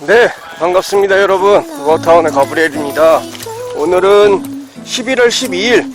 네, 반갑습니다, 여러분. 워타운의 가브리엘입니다. 오늘은 11월 12일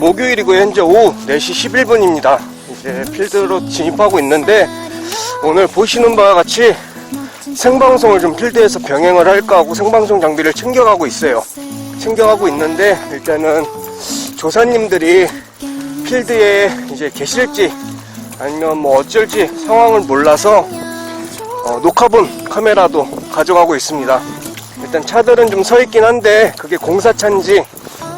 목요일이고 현재 오후 4시 11분입니다. 이제 필드로 진입하고 있는데 오늘 보시는 바와 같이 생방송을 좀 필드에서 병행을 할까 하고 생방송 장비를 챙겨가고 있어요. 챙겨가고 있는데 일단은 조사님들이 필드에 이제 계실지 아니면 뭐 어쩔지 상황을 몰라서 어, 녹화본 카메라도 가져가고 있습니다. 일단 차들은 좀 서 있긴 한데 그게 공사 차인지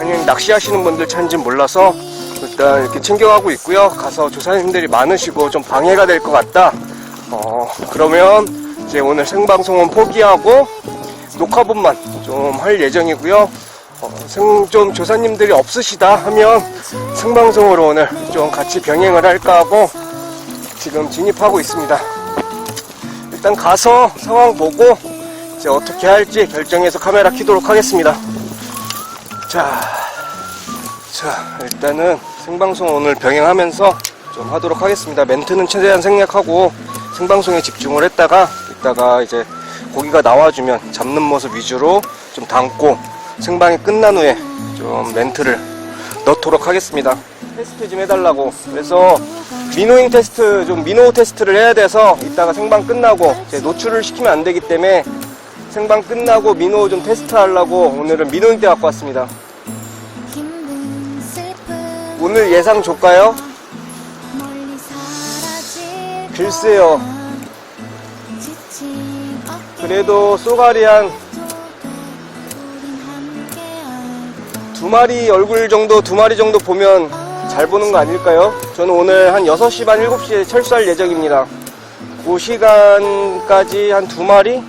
아니면 낚시하시는 분들 차인지 몰라서 일단 이렇게 챙겨가고 있고요. 가서 조사님들이 많으시고 좀 방해가 될 것 같다. 어, 그러면 이제 오늘 생방송은 포기하고 녹화본만 좀 할 예정이고요. 어, 생, 좀 조사님들이 없으시다 하면 생방송으로 오늘 좀 같이 병행을 할까 하고 지금 진입하고 있습니다. 일단 가서 상황 보고 이제 어떻게 할지 결정해서 카메라 켜도록 하겠습니다. 자, 자 일단은 생방송 오늘 병행하면서 좀 하도록 하겠습니다. 멘트는 최대한 생략하고 생방송에 집중을 했다가 이따가 이제 고기가 나와주면 잡는 모습 위주로 좀 담고 생방이 끝난 후에 좀 멘트를 넣도록 하겠습니다. 테스트 좀 해달라고. 그래서 미노잉 테스트, 좀 미노 테스트를 해야 돼서 이따가 생방 끝나고 노출을 시키면 안 되기 때문에 생방 끝나고 민호 좀 테스트 하려고 오늘은 민호인 때 갖고 왔습니다. 오늘 예상 줄까요? 글쎄요. 그래도 쏘가리 한 두 마리 얼굴 정도, 두 마리 정도 보면 잘 보는 거 아닐까요? 저는 오늘 한 6시 반, 7시에 철수할 예정입니다. 그 시간까지 한 두 마리?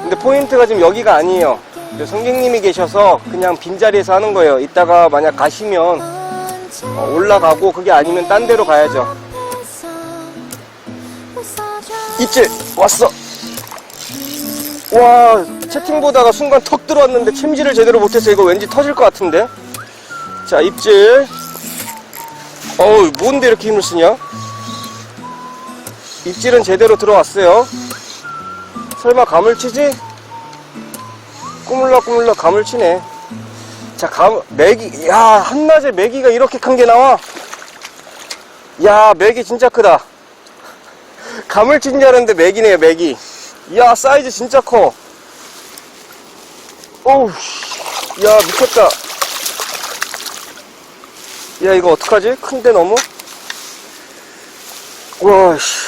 근데 포인트가 지금 여기가 아니에요. 저 성객님이 계셔서 그냥 빈자리에서 하는 거예요. 이따가 만약 가시면 어, 올라가고 그게 아니면 딴 데로 가야죠. 입질 왔어. 와 채팅 보다가 순간 턱 들어왔는데 침지를 제대로 못해서 이거 왠지 터질 것 같은데. 자 입질. 어우 뭔데 이렇게 힘을 쓰냐? 입질은 제대로 들어왔어요. 설마 감을 치지? 꾸물러 감을 치네. 자, 감, 메기, 야, 한낮에 메기가 이렇게 큰 게 나와. 야, 메기 진짜 크다. 감을 친 줄 알았는데 메기네요, 메기. 이야, 사이즈 진짜 커. 어우, 씨. 야, 미쳤다. 야, 이거 어떡하지? 큰데 너무? 와, 씨.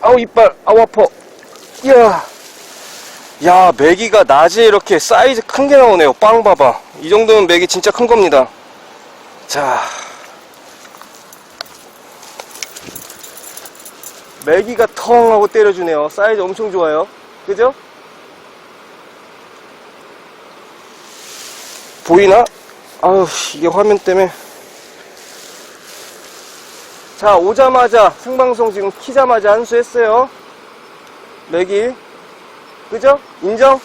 아우, 이빨, 아우, 아파. 이야. 야, 메기가 낮에 이렇게 사이즈 큰 게 나오네요. 빵 봐봐. 이 정도면 메기 진짜 큰 겁니다. 자. 메기가 텅 하고 때려주네요. 사이즈 엄청 좋아요. 그죠? 보이나? 아우, 이게 화면 때문에. 자, 오자마자, 생방송 지금 키자마자 한수했어요. 메기. 그죠? 인정?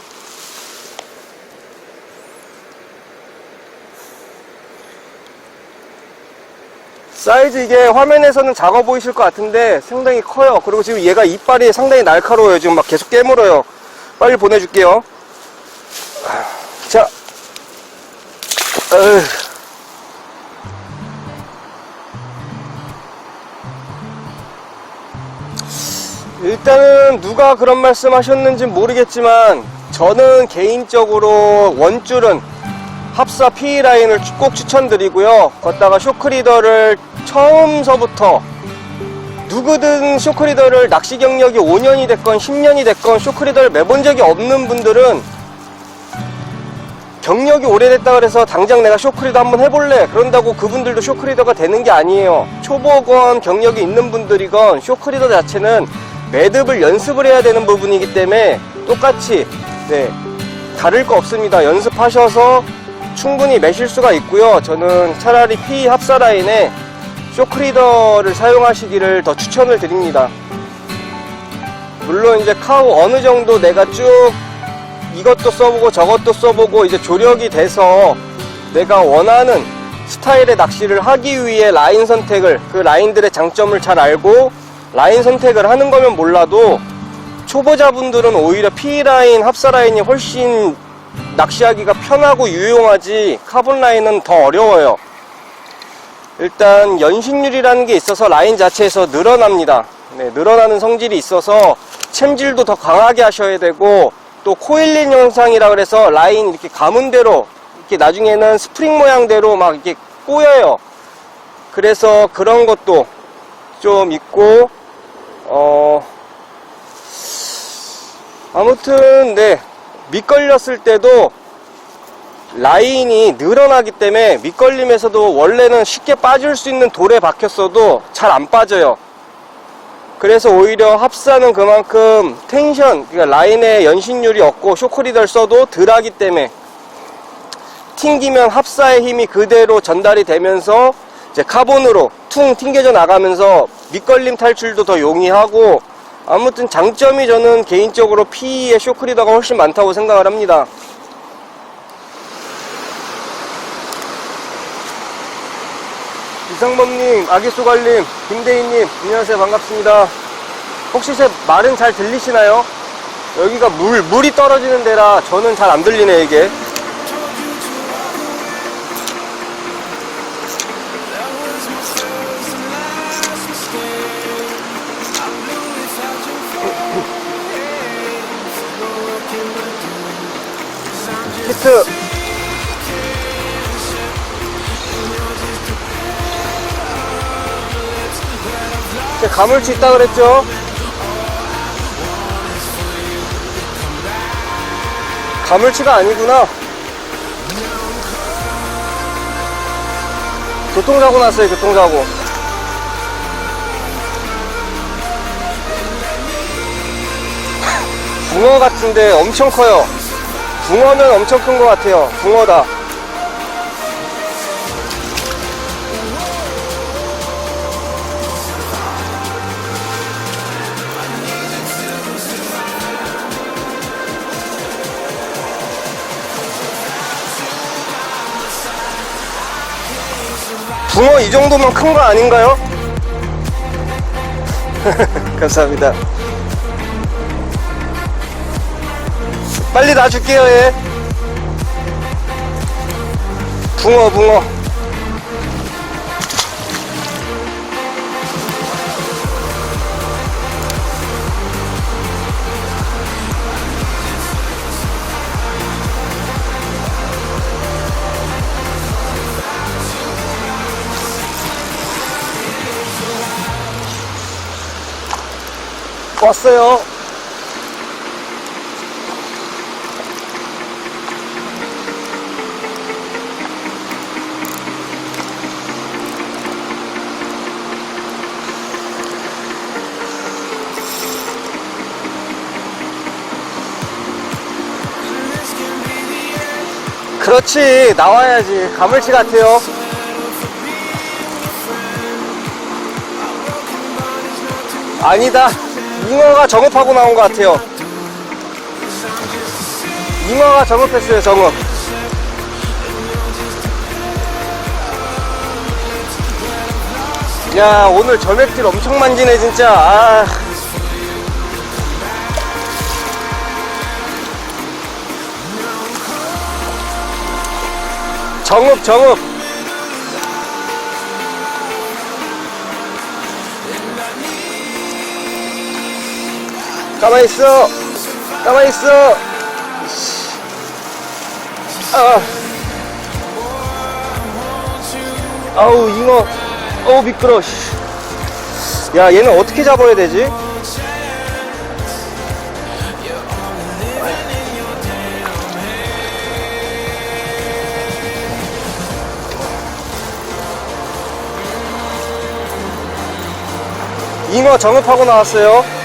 사이즈 이게 화면에서는 작아 보이실 것 같은데 상당히 커요. 그리고 지금 얘가 이빨이 상당히 날카로워요. 지금 막 계속 깨물어요. 빨리 보내줄게요. 자. 일단은 누가 그런 말씀 하셨는지 모르겠지만 저는 개인적으로 원줄은 합사 PE 라인을 꼭 추천드리고요. 걷다가 쇼크리더를 처음서부터 누구든 쇼크리더를 낚시 경력이 5년이 됐건 10년이 됐건 쇼크리더를 매본 적이 없는 분들은 경력이 오래됐다 그래서 당장 내가 쇼크리더 한번 해볼래? 그런다고 그분들도 쇼크리더가 되는 게 아니에요. 초보건 경력이 있는 분들이건 쇼크리더 자체는 매듭을 연습을 해야 되는 부분이기 때문에 똑같이 네 다를 거 없습니다. 연습하셔서 충분히 매실 수가 있고요. 저는 차라리 P 합사 라인에 쇼크리더를 사용하시기를 더 추천을 드립니다. 물론 이제 카우 어느 정도 내가 쭉 이것도 써보고 저것도 써보고 이제 조력이 돼서 내가 원하는 스타일의 낚시를 하기 위해 라인 선택을 그 라인들의 장점을 잘 알고 라인 선택을 하는 거면 몰라도 초보자분들은 오히려 P라인, 합사라인이 훨씬 낚시하기가 편하고 유용하지 카본 라인은 더 어려워요. 일단 연식률이라는 게 있어서 라인 자체에서 늘어납니다. 네, 늘어나는 성질이 있어서 챔질도 더 강하게 하셔야 되고 또 코일린 영상이라 그래서 라인 이렇게 감은 대로 이렇게 나중에는 스프링 모양대로 막 이렇게 꼬여요. 그래서 그런 것도 좀 있고 어 아무튼 네 밑걸렸을 때도 라인이 늘어나기 때문에 밑걸림에서도 원래는 쉽게 빠질 수 있는 돌에 박혔어도 잘 안 빠져요. 그래서 오히려 합사는 그만큼 텐션, 그러니까 라인의 연신율이 없고 쇼크리더를 써도 덜하기 때문에 튕기면 합사의 힘이 그대로 전달이 되면서 이제 카본으로 퉁 튕겨져 나가면서 밑걸림 탈출도 더 용이하고 아무튼 장점이 저는 개인적으로 P의 쇼크리더가 훨씬 많다고 생각을 합니다. 이상범님, 아기소갈님, 김대희님, 안녕하세요. 반갑습니다. 혹시 제 말은 잘 들리시나요? 여기가 물, 물이 떨어지는 데라 저는 잘 안 들리네, 이게. 히트! 가물치 있다 그랬죠? 가물치가 아니구나. 교통사고 났어요, 교통사고. 붕어 같은데 엄청 커요. 붕어는 엄청 큰 것 같아요. 붕어다. 붕어 이 정도면 큰 거 아닌가요? 감사합니다. 빨리 놔줄게요, 얘. 붕어, 붕어. 왔어요. 그렇지 나와야지. 가물치 같아요. 아니다 잉어가 정읍하고 나온 것 같아요. 잉어가 정읍했어요 정읍. 야 오늘 점액질 엄청 만지네 진짜. 아. 정읍 정읍 가만히 있어 가만히 있어 아. 아우 잉어 어우 미끄러 씨. 야 얘는 어떻게 잡아야 되지? 잉어 정읍하고 나왔어요.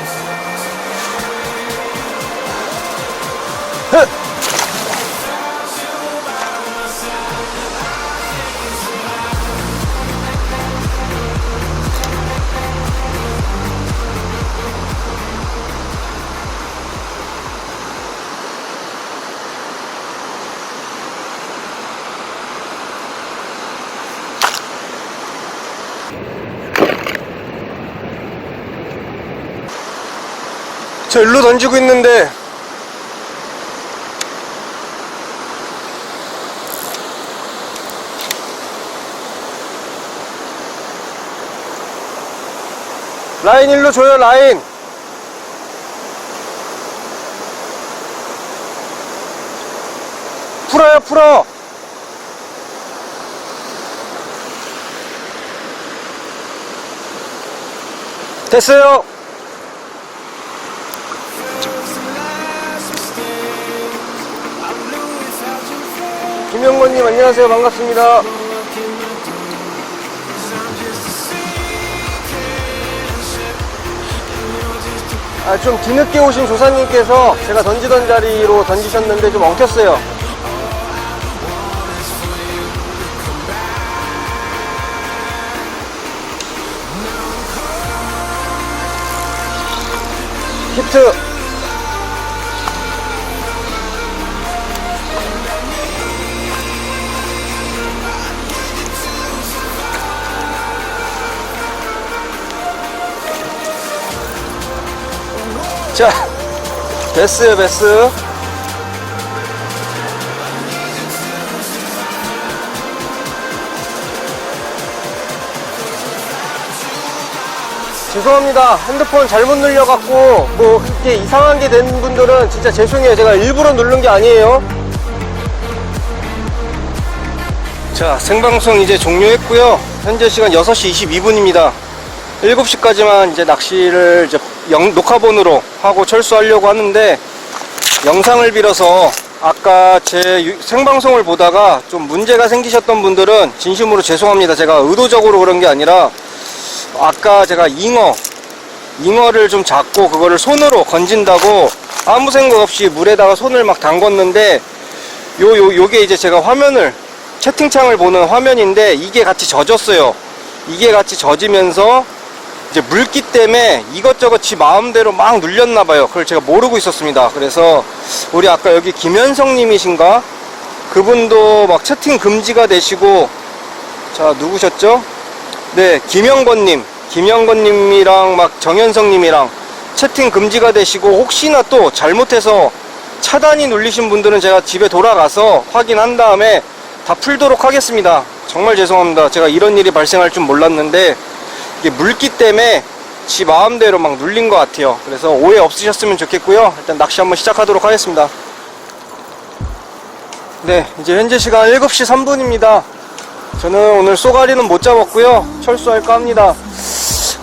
저 일로 던지고 있는데. 라인 일로 줘요 라인. 풀어요 풀어. 됐어요 김영건님 안녕하세요 반갑습니다 아, 좀 뒤늦게 오신 조사님께서 제가 던지던 자리로 던지셨는데 좀 엉켰어요. 히트! 자, 베스요, 베스. 죄송합니다. 핸드폰 잘못 눌려갖고, 뭐, 그렇게 이상한 게 된 분들은 진짜 죄송해요. 제가 일부러 누른 게 아니에요. 자, 생방송 이제 종료했고요. 현재 시간 6시 22분입니다. 7시까지만 이제 낚시를 이제 영- 녹화본으로 하고 철수하려고 하는데 영상을 빌어서 아까 제 유- 생방송을 보다가 좀 문제가 생기셨던 분들은 진심으로 죄송합니다. 제가 의도적으로 그런 게 아니라 아까 제가 잉어 잉어를 좀 잡고 그거를 손으로 건진다고 아무 생각 없이 물에다가 손을 막 담궜는데 요, 요, 요게 이제 제가 화면을 채팅창을 보는 화면인데 이게 같이 젖었어요. 이게 같이 젖으면서 이제 물기 때문에 이것저것 지 마음대로 막 눌렸나 봐요. 그걸 제가 모르고 있었습니다. 그래서 우리 아까 여기 김현성 님이신가? 그분도 막 채팅 금지가 되시고 자, 누구셨죠? 네, 김영건 님. 김영건 님이랑 막 정현성 님이랑 채팅 금지가 되시고 혹시나 또 잘못해서 차단이 눌리신 분들은 제가 집에 돌아가서 확인한 다음에 다 풀도록 하겠습니다. 정말 죄송합니다. 제가 이런 일이 발생할 줄 몰랐는데 이게 물기 때문에 지 마음대로 막 눌린 것 같아요. 그래서 오해 없으셨으면 좋겠고요. 일단 낚시 한번 시작하도록 하겠습니다. 네, 이제 현재 시간 7시 3분입니다. 저는 오늘 쏘가리는 못 잡았고요. 철수할까 합니다.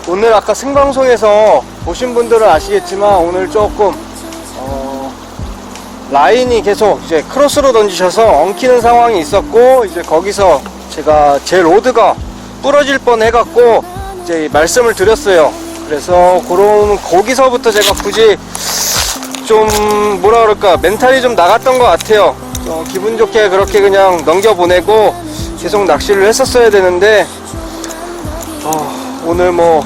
오늘 아까 생방송에서 보신 분들은 아시겠지만 오늘 조금 어, 라인이 계속 이제 크로스로 던지셔서 엉키는 상황이 있었고 이제 거기서 제가 제 로드가 부러질 뻔 해갖고 이제 말씀을 드렸어요. 그래서 그런 거기서부터 제가 굳이 좀 뭐라 그럴까 멘탈이 좀 나갔던 것 같아요. 어, 기분 좋게 그렇게 그냥 넘겨보내고 계속 낚시를 했었어야 되는데 어, 오늘 뭐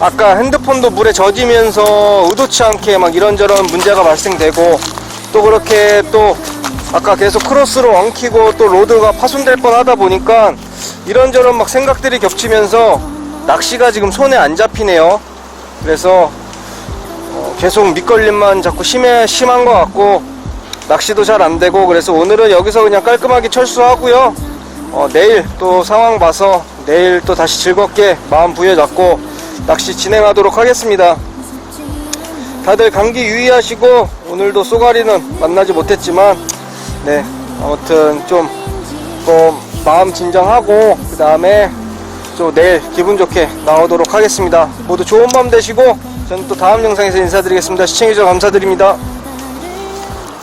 아까 핸드폰도 물에 젖으면서 의도치 않게 막 이런저런 문제가 발생되고 또 그렇게 또 아까 계속 크로스로 엉키고 또 로드가 파손될 뻔 하다 보니까 이런저런 막 생각들이 겹치면서 낚시가 지금 손에 안 잡히네요. 그래서 어, 계속 밑걸림만 자꾸 심해, 심한 것 같고 낚시도 잘 안 되고 그래서 오늘은 여기서 그냥 깔끔하게 철수하고요. 어, 내일 또 상황 봐서 내일 또 다시 즐겁게 마음 부여잡고 낚시 진행하도록 하겠습니다. 다들 감기 유의하시고 오늘도 쏘가리는 만나지 못했지만 네 아무튼 좀또 마음 진정하고 그 다음에 또 내일 기분 좋게 나오도록 하겠습니다. 모두 좋은 밤 되시고 저는 또 다음 영상에서 인사드리겠습니다. 시청해주셔서 감사드립니다.